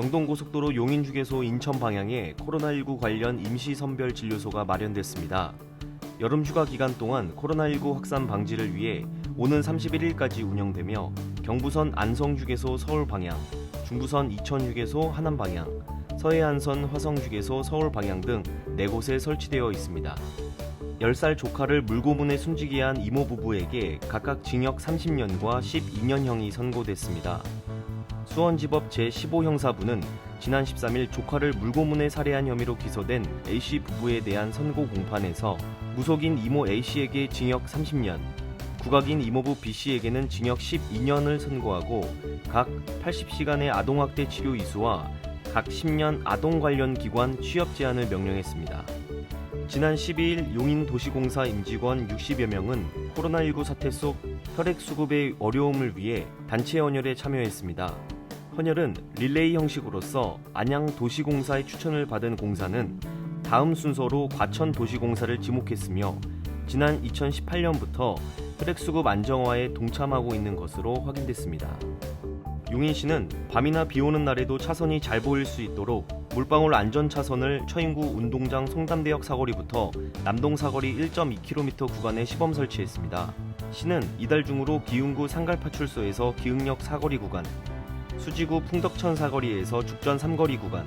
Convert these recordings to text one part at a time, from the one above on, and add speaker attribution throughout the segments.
Speaker 1: 영동고속도로 용인휴게소 인천 방향에 코로나19 관련 임시 선별 진료소가 마련됐습니다. 여름 휴가 기간 동안 코로나19 확산 방지를 위해 오는 31일까지 운영되며 경부선 안성휴게소 서울 방향, 중부선 이천휴게소 하남 방향, 서해안선 화성휴게소 서울 방향 등 4곳에 설치되어 있습니다. 10살 조카를 물고문에 숨지게 한 이모 부부에게 각각 징역 30년과 12년형이 선고됐습니다. 수원지법 제15형사부는 지난 13일 조카를 물고문에 살해한 혐의로 기소된 A씨 부부에 대한 선고 공판에서 무속인 이모 A씨에게 징역 30년, 국악인 이모부 B씨에게는 징역 12년을 선고하고 각 80시간의 아동학대 치료 이수와 각 10년 아동 관련 기관 취업 제한을 명령했습니다. 지난 12일 용인도시공사 임직원 60여 명은 코로나19 사태 속 혈액 수급의 어려움을 위해 단체 헌혈에 참여했습니다. 헌혈은 릴레이 형식으로서 안양 도시공사의 추천을 받은 공사는 다음 순서로 과천 도시공사를 지목했으며 지난 2018년부터 혈액 수급 안정화에 동참하고 있는 것으로 확인됐습니다. 용인 시는 밤이나 비 오는 날에도 차선이 잘 보일 수 있도록 물방울 안전 차선을 처인구 운동장 송담대역 사거리부터 남동 사거리 1.2km 구간에 시범 설치했습니다. 시는 이달 중으로 기흥구 상갈파출소에서 기흥역 사거리 구간, 수지구 풍덕천 사거리에서 죽전 3거리 구간,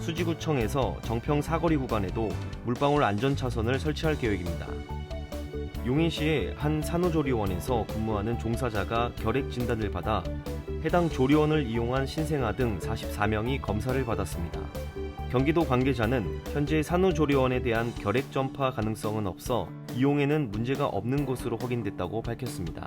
Speaker 1: 수지구청에서 정평 사거리 구간에도 물방울 안전 차선을 설치할 계획입니다. 용인시의 한 산후조리원에서 근무하는 종사자가 결핵 진단을 받아 해당 조리원을 이용한 신생아 등 44명이 검사를 받았습니다. 경기도 관계자는 현재 산후조리원에 대한 결핵 전파 가능성은 없어 이용에는 문제가 없는 것으로 확인됐다고 밝혔습니다.